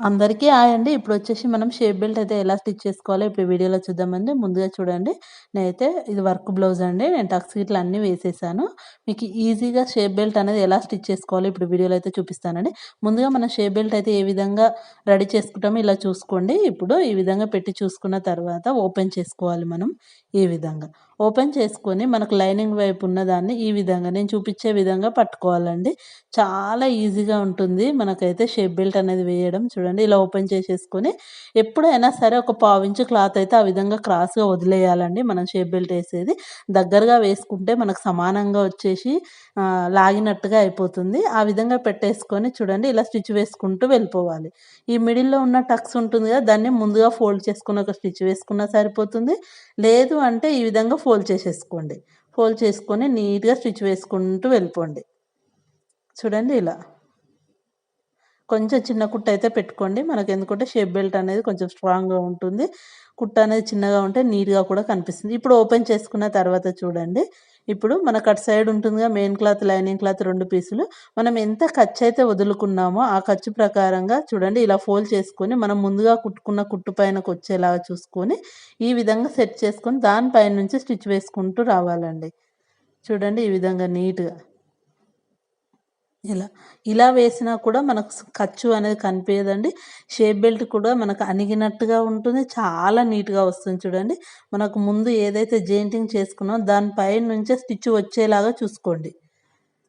అందరికీ ఆయండి అండి. ఇప్పుడు వచ్చేసి మనం షేప్ బెల్ట్ అయితే ఎలా స్టిచ్ చేసుకోవాలో ఇప్పుడు వీడియోలో చూద్దామండి. ముందుగా చూడండి నేనైతే ఇది వర్క్ బ్లౌజ్ అండి. నేను టక్స్ గిట్ల అన్నీ వేసేసాను. మీకు ఈజీగా షేప్ బెల్ట్ అనేది ఎలా స్టిచ్ చేసుకోవాలో ఇప్పుడు వీడియోలో అయితే చూపిస్తానండి. ముందుగా మనం షేప్ బెల్ట్ అయితే ఏ విధంగా రెడీ చేసుకుంటామో ఇలా చూసుకోండి. ఇప్పుడు ఈ విధంగా పెట్టి చూసుకున్న తర్వాత ఓపెన్ చేసుకోవాలి మనం ఈ విధంగా. ఓపెన్ చేసుకొని మనకు లైనింగ్ వైపు ఉన్నదాన్ని ఈ విధంగా నేను చూపించే విధంగా పట్టుకోవాలండి. చాలా ఈజీగా ఉంటుంది. మనకైతే షేప్ బెల్ట్ అనేది వేయడం చూడండి ఇలా ఓపెన్ చేసేసుకొని ఎప్పుడైనా సరే ఒక పావించు క్లాత్ అయితే ఆ విధంగా క్రాస్గా వదిలేయాలండి మనం షేప్ బెల్ట్ వేసేది. దగ్గరగా వేసుకుంటే మనకు సమానంగా వచ్చేసి లాగినట్టుగా అయిపోతుంది. ఆ విధంగా పెట్టేసుకొని చూడండి ఇలా స్టిచ్ వేసుకుంటూ వెళ్ళిపోవాలి. ఈ మిడిల్లో ఉన్న టక్స్ ఉంటుంది కదా దాన్ని ముందుగా ఫోల్డ్ చేసుకుని ఒక స్టిచ్ వేసుకున్నా సరిపోతుంది. లేదు అంటే ఈ విధంగా ఫోల్డ్ చేసేసుకోండి. ఫోల్డ్ చేసుకొని నీట్గా స్టిచ్ వేసుకుంటూ వెళ్ళిపోండి. చూడండి ఇలా. కొంచెం చిన్న కుట్ట అయితే పెట్టుకోండి. మనకు ఎందుకంటే షేప్ బెల్ట్ అనేది కొంచెం స్ట్రాంగ్గా ఉంటుంది. కుట్ట అనేది చిన్నగా ఉంటే నీట్గా కూడా కనిపిస్తుంది. ఇప్పుడు ఓపెన్ చేసుకున్న తర్వాత చూడండి. ఇప్పుడు మనకు అటు సైడ్ ఉంటుందిగా మెయిన్ క్లాత్ లైనింగ్ క్లాత్ రెండు పీసులు. మనం ఎంత ఖర్చు అయితే వదులుకున్నామో ఆ ఖర్చు ప్రకారంగా చూడండి ఇలా ఫోల్డ్ చేసుకొని మనం ముందుగా కుట్టుకున్న కుట్టు పైనకు వచ్చేలాగా చూసుకొని ఈ విధంగా సెట్ చేసుకొని దానిపైన నుంచి స్టిచ్ వేసుకుంటూ రావాలండి. చూడండి ఈ విధంగా నీట్గా. ఇలా ఇలా వేసినా కూడా మనకు ఖర్చు అనేది కనిపించదండి షేప్ బెల్ట్ కూడా మనకు అణిగినట్టుగా ఉంటుంది. చాలా నీట్గా వస్తుంది చూడండి. మనకు ముందు ఏదైతే జెయింటింగ్ చేసుకున్నామో దానిపై నుంచే స్టిచ్ వచ్చేలాగా చూసుకోండి.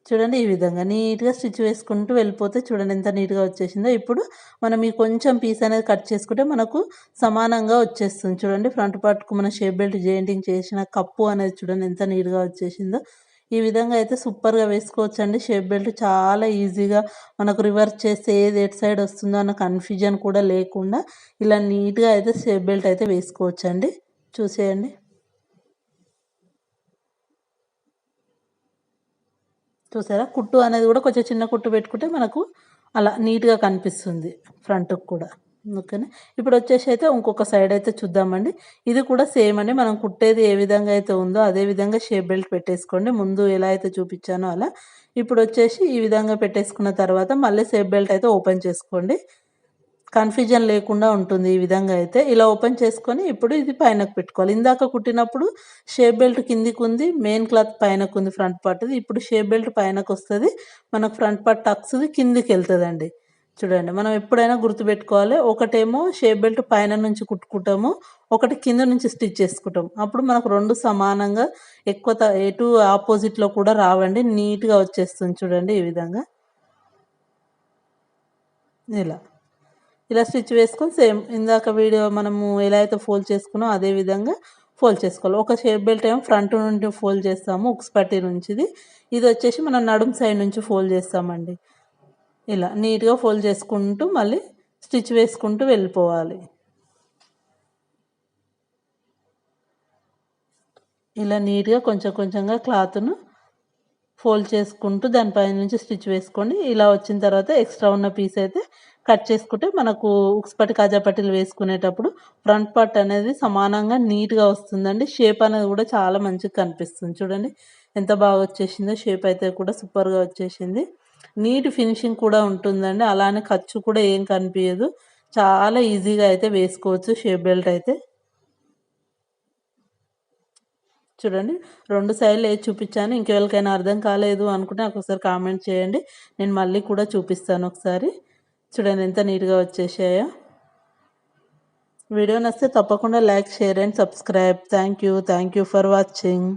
చూడండి ఈ విధంగా నీట్గా స్టిచ్ వేసుకుంటూ వెళ్ళిపోతే చూడండి ఎంత నీట్గా వచ్చేసిందో. ఇప్పుడు మనం ఈ కొంచెం పీస్ అనేది కట్ చేసుకుంటే మనకు సమానంగా వచ్చేస్తుంది చూడండి. ఫ్రంట్ పార్ట్కు మన షేప్ బెల్ట్ జెయింటింగ్ చేసిన కప్పు అనేది చూడండి ఎంత నీట్గా వచ్చేసిందో. ఈ విధంగా అయితే సూపర్గా వేసుకోవచ్చు అండి షేప్ బెల్ట్ చాలా ఈజీగా మనకు రివర్స్ చేస్తే ఏది ఎటు సైడ్ వస్తుందో అన్న కన్ఫ్యూజన్ కూడా లేకుండా ఇలా నీట్గా అయితే షేప్ బెల్ట్ అయితే వేసుకోవచ్చు అండి చూసేయండి. చూసారా? కుట్టు అనేది కూడా కొంచెం చిన్న కుట్టు పెట్టుకుంటే మనకు అలా నీట్గా కనిపిస్తుంది ఫ్రంట్కి కూడా. ఓకేనా? ఇప్పుడు వచ్చేసి అయితే ఇంకొక సైడ్ అయితే చూద్దామండి. ఇది కూడా సేమ్ అండి. మనం కుట్టేది ఏ విధంగా అయితే ఉందో అదే విధంగా షేప్ బెల్ట్ పెట్టేసుకోండి. ముందు ఎలా అయితే చూపించానో అలా. ఇప్పుడు వచ్చేసి ఈ విధంగా పెట్టేసుకున్న తర్వాత మళ్ళీ షేప్ బెల్ట్ అయితే ఓపెన్ చేసుకోండి. కన్ఫ్యూజన్ లేకుండా ఉంటుంది ఈ విధంగా అయితే. ఇలా ఓపెన్ చేసుకొని ఇప్పుడు ఇది పైనకు పెట్టుకోవాలి. ఇందాక కుట్టినప్పుడు షేప్ బెల్ట్ కిందికి ఉంది మెయిన్ క్లాత్ పైనకు ఉంది ఫ్రంట్ పార్ట్ది ఇప్పుడు షేప్ బెల్ట్ పైనకు వస్తుంది. మనకు ఫ్రంట్ పార్ట్ టక్స్ది కిందికి వెళ్తుందండి. చూడండి మనం ఎప్పుడైనా గుర్తుపెట్టుకోవాలి ఒకటేమో షేప్ బెల్ట్ పైన నుంచి కుట్టుకుంటాము ఒకటి కింద నుంచి స్టిచ్ చేసుకుంటాం అప్పుడు మనకు రెండు సమానంగా ఎక్కువ ఎటు ఆపోజిట్లో కూడా రావండి నీట్గా వచ్చేస్తుంది చూడండి ఈ విధంగా. ఇలా. ఇలా స్టిచ్ వేసుకొని సేమ్ ఇందాక వీడియో మనము ఎలా అయితే ఫోల్డ్ చేసుకున్నామో అదే విధంగా ఫోల్డ్ చేసుకోవాలి. ఒక షేప్ బెల్ట్ ఏమో ఫ్రంట్ నుండి ఫోల్డ్ చేస్తాము ఉక్స్ పట్టి నుంచిది. ఇది వచ్చేసి మనం నడుము సైడ్ నుంచి ఫోల్డ్ చేస్తామండి. ఇలా నీట్గా ఫోల్డ్ చేసుకుంటూ మళ్ళీ స్టిచ్ వేసుకుంటూ వెళ్ళిపోవాలి. ఇలా నీట్గా కొంచెం కొంచెంగా క్లాత్ను ఫోల్డ్ చేసుకుంటూ దానిపై నుంచి స్టిచ్ వేసుకోండి ఇలా వచ్చిన తర్వాత ఎక్స్ట్రా ఉన్న పీస్ అయితే కట్ చేసుకుంటే మనకు ఉక్స్పట్టి కాజాపట్టీలు వేసుకునేటప్పుడు ఫ్రంట్ పార్ట్ అనేది సమానంగా నీట్గా వస్తుందండి. షేప్ అనేది కూడా చాలా మంచిగా కనిపిస్తుంది. చూడండి ఎంత బాగా వచ్చేసిందో షేప్ అయితే కూడా సూపర్గా వచ్చేసింది. నీట్ ఫినిషింగ్ కూడా ఉంటుందండి. అలానే ఖర్చు కూడా ఏం కనిపించదు చాలా ఈజీగా అయితే వేసుకోవచ్చు. షేప్ బెల్ట్ అయితే. చూడండి. రెండు సైడ్లు ఏది చూపించాను. ఇంకెవరికైనా అర్థం కాలేదు అనుకుంటే నాకు ఒకసారి కామెంట్ చేయండి. నేను మళ్ళీ కూడా చూపిస్తాను ఒకసారి. చూడండి ఎంత నీట్గా వచ్చేసాయో. వీడియో నచ్చితే తప్పకుండా like share and subscribe. Thank you. Thank you for watching.